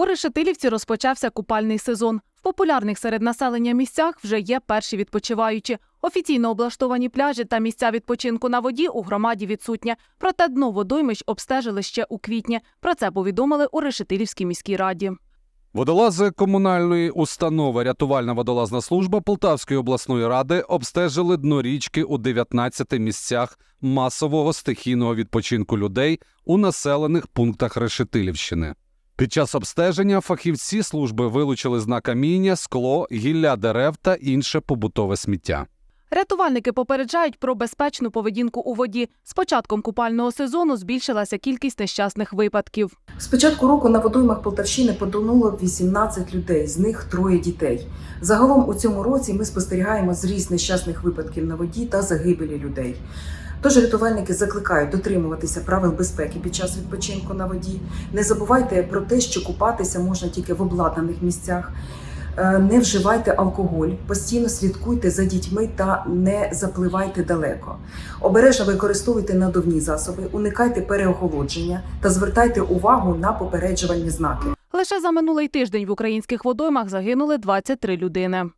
У Решетилівці розпочався купальний сезон. В популярних серед населення місцях вже є перші відпочиваючі. Офіційно облаштовані пляжі та місця відпочинку на воді у громаді відсутнє. Проте дно водоймищ обстежили ще у квітні. Про це повідомили у Решетилівській міській раді. Водолази комунальної установи Рятувальна водолазна служба Полтавської обласної ради обстежили дно річки у 19 місцях масового стихійного відпочинку людей у населених пунктах Решетилівщини. Під час обстеження фахівці служби вилучили знак каміння, скло, гілля дерев та інше побутове сміття. Рятувальники попереджають про безпечну поведінку у воді. З початком купального сезону збільшилася кількість нещасних випадків. З початку року на водоймах Полтавщини потонуло 18 людей, з них троє дітей. Загалом у цьому році ми спостерігаємо зріст нещасних випадків на воді та загибелі людей. Тож рятувальники закликають дотримуватися правил безпеки під час відпочинку на воді. Не забувайте про те, що купатися можна тільки в обладнаних місцях. Е, Не вживайте алкоголь, постійно слідкуйте за дітьми та не запливайте далеко. Обережно використовуйте надувні засоби, уникайте переохолодження та звертайте увагу на попереджувальні знаки. Лише за минулий тиждень в українських водоймах загинули 23 людини.